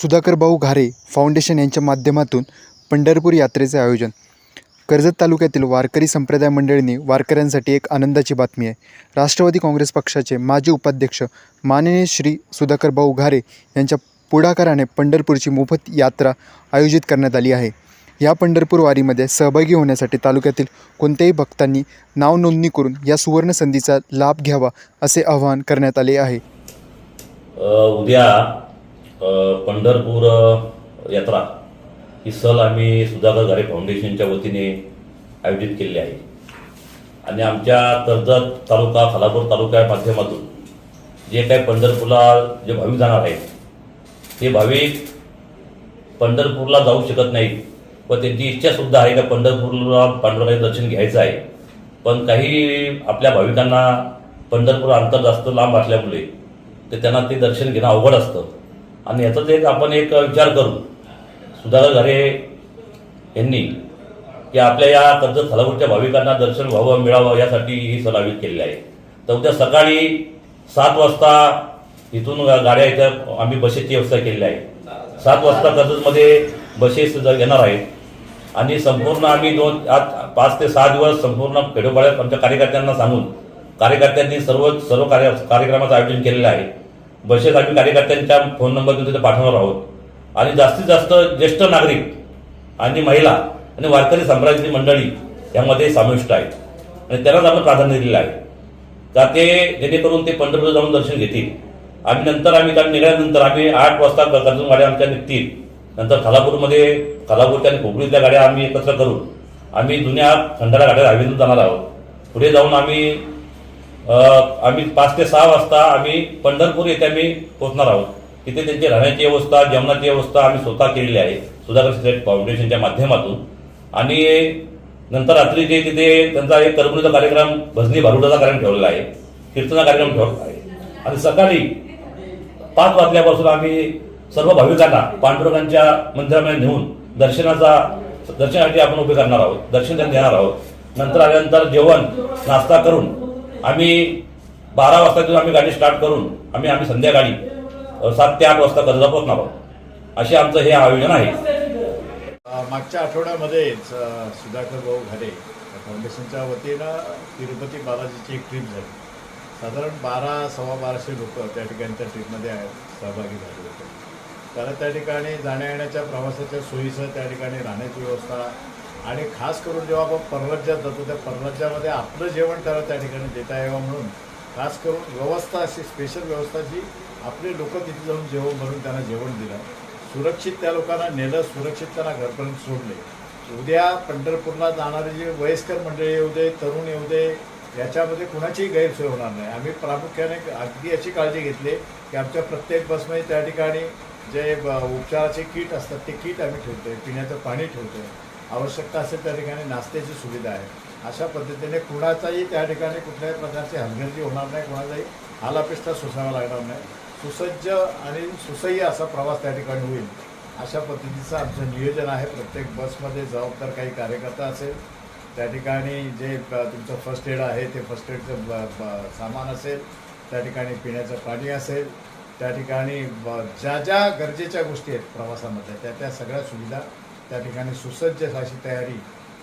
सुधाकर भाऊ घारे फाउंडेशन यांच्या माध्यमातून पंढरपूर यात्रेचे आयोजन. कर्जत तालुक्यातील वारकरी संप्रदाय मंडळींनी वारकऱ्यांसाठी एक आनंदाची बातमी आहे. राष्ट्रवादी काँग्रेस पक्षाचे माजी उपाध्यक्ष माननीय श्री सुधाकर भाऊ घारे यांच्या पुढाकाराने पंढरपूरची मोफत यात्रा आयोजित करण्यात आली आहे. या पंढरपूर वारीमध्ये सहभागी होण्यासाठी तालुक्यातील कोणत्याही भक्तांनी नाव नोंदणी करून या सुवर्ण संधीचा लाभ घ्यावा असे आवाहन करण्यात आले आहे. उद्या पंढरपूर यात्रा ही सहल आम्ही सुधाकर घारे फाउंडेशनच्या वतीने आयोजित केलेली आहे. आणि आमच्या कर्जत तालुका खालापूर तालुक्या माध्यमातून जे काही पंढरपूरला जे भाविक जाणार आहेत ते भाविक पंढरपूरला जाऊ शकत नाहीत. व त्यांची इच्छासुद्धा आहे का पंढरपूरला पांडुरंगाचे दर्शन घ्यायचं आहे. पण काही आपल्या भाविकांना पंढरपूर अंतर जास्त लांब असल्यामुळे ते त्यांना ते दर्शन घेणं अवघड असतं. आणि याचाच एक आपण एक विचार करू. सुधाकर घरे यांनी की आपल्या या कर्जत खालापूरच्या भाविकांना दर्शन व्हावं मिळावं यासाठी ही सहल आयोजित केलेली आहे. तर उद्या सकाळी सात वाजता इथून गाड्या इथं आम्ही बसेसची व्यवस्था केलेली आहे. सात वाजता कर्जतमध्ये बसेस येणार आहेत आणि संपूर्ण आम्ही दोन आज पाच ते सहा दिवस संपूर्ण खेडोपाड्यात आमच्या कार्यकर्त्यांना सांगून कार्यकर्त्यांनी सर्व सर्व कार्य कार्यक्रमाचं आयोजन केलेलं आहे. बसेस आम्ही कार्यकर्त्यांच्या फोन नंबरतून तिथे पाठवणार आहोत. आणि जास्तीत जास्त ज्येष्ठ नागरिक आणि महिला आणि वारकरी संप्रदायाची मंडळी यामध्ये समाविष्ट आहेत. आणि त्यांनाच आपण प्राधान्य दिलेलं आहे. का ते जेणेकरून ते पंढरपूर जाऊन दर्शन घेतील. आम्ही नंतर आम्ही कारण निघाल्यानंतर आम्ही आठ वाजता कर्जून गाड्या आमच्या निघतील. नंतर खालापूरमध्ये खालापूरच्या आणि खोपडीतल्या गाड्या आम्ही एकत्र करून आम्ही जुन्या खंडाळा गाड्या हवेतून जाणार आहोत. पुढे जाऊन आम्ही आम्ही पाच ते सहा वाजता आम्ही पंढरपूर येथे आम्ही पोहोचणार आहोत. तिथे त्यांची राहण्याची व्यवस्था जेवणाची व्यवस्था आम्ही स्वतः केलेली आहे सुधाकर स्टेट फाउंडेशनच्या माध्यमातून. आणि नंतर रात्री जे तिथे त्यांचा एक करमणुकीचा कार्यक्रम भजनी भारुडाचा कार्यक्रम ठेवलेला आहे कीर्तनाचा कार्यक्रम ठेवला आहे. आणि सकाळी पाच वाजल्यापासून आम्ही सर्व भाविकांना पांडुरंगांच्या मंदिरामध्ये नेऊन दर्शनाचा दर्शनासाठी आपण उभे करणार आहोत दर्शन देणार आहोत. नंतर आल्यानंतर जेवण नाश्ता करून आम्ही बारा वाजता तिथून आम्ही गाडी स्टार्ट करून आम्ही आम्ही संध्याकाळी सात ते आठ वाजता कर्जा पोहोचणार आहोत. असे आमचं हे आयोजन आहे. मागच्या आठवड्यामध्ये सुधाकर भाऊ घाडे फाउंडेशनच्या वतीनं तिरुपती बालाजीची एक ट्रीप झाली. साधारण बारा सव्वा बाराशे लोक त्या ठिकाणी त्या ट्रीपमध्ये सहभागी झाले होते. कारण त्या ठिकाणी जाण्या येण्याच्या प्रवासाच्या सोयीसह त्या ठिकाणी राहण्याची व्यवस्था आणि खास करून जेव्हा आपण परराज्यात जातो त्या परराज्यामध्ये आपलं जेवण त्याला त्या ठिकाणी देता यावं म्हणून. खास करून व्यवस्था अशी स्पेशल व्यवस्था जी आपले लोक तिथे जाऊन जेवण भरून त्यांना जेवण दिलं. सुरक्षित त्या लोकांना नेलं सुरक्षित त्यांना घरपर्यंत सोडले. उद्या पंढरपूरला जाणारे जे वयस्कर मंडळी येऊ दे तरुण येऊ दे याच्यामध्ये कुणाचीही गैरसोय होणार नाही. आम्ही प्रामुख्याने अगदी याची काळजी घेतली की आमच्या प्रत्येक बसमध्ये त्या ठिकाणी जे उपचाराचे किट असतात ते किट आम्ही ठेवतोय पिण्याचं पाणी ठेवतोय. आवश्यकता असेल त्या ठिकाणी नाश्त्याची सुविधा आहे. अशा पद्धतीने कुणाचाही त्या ठिकाणी कुठल्याही प्रकारची हलगर्जी होणार नाही कुणाचाही हालापिष्टा सोसावा लागणार नाही. सुसज्ज आणि सुसह्य असा प्रवास त्या ठिकाणी होईल. अशा पद्धतीचं आमचं नियोजन आहे. प्रत्येक बसमध्ये जबाबदार काही कार्यकर्ता असेल त्या ठिकाणी जे तुमचं फर्स्ट एड आहे ते फर्स्ट एडचं ब- ब- सामान असेल त्या ठिकाणी पिण्याचं पाणी असेल त्या ठिकाणी ब- ज्या ज्या गरजेच्या गोष्टी आहेत प्रवासामध्ये त्या त्या सगळ्या सुविधा त्या ठिकाणी सुसज्ज अशी तयारी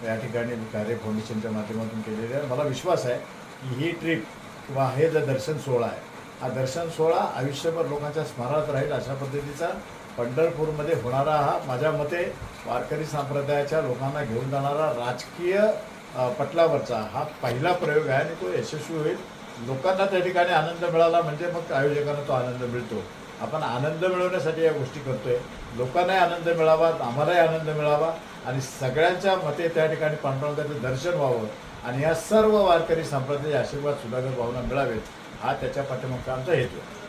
या ठिकाणी कार्य फाउंडेशनच्या माध्यमातून केलेली आहे. मला विश्वास आहे की ही ट्रिप किंवा हे जो दर्शन सोहळा आहे हा दर्शन सोहळा आयुष्यभर लोकांच्या स्मरणात राहील अशा पद्धतीचा पंढरपूरमध्ये होणारा हा माझ्या मते वारकरी संप्रदायाच्या लोकांना घेऊन जाणारा राजकीय पटलावरचा हा पहिला प्रयोग आहे आणि तो यशस्वी होईल. लोकांना त्या ठिकाणी आनंद मिळाला म्हणजे मग आयोजकांना तो आनंद मिळतो. आपण आनंद मिळवण्यासाठी या गोष्टी करतोय. लोकांनाही आनंद मिळावा आम्हालाही आनंद मिळावा आणि सगळ्यांच्या मते त्या ठिकाणी पांडुरंगाचं दर्शन व्हावं आणि या सर्व वारकरी संप्रदायाचे आशीर्वाद सुधाकर भावना मिळावेत हा त्याच्या पाठीमागचा आमचा हेतू आहे.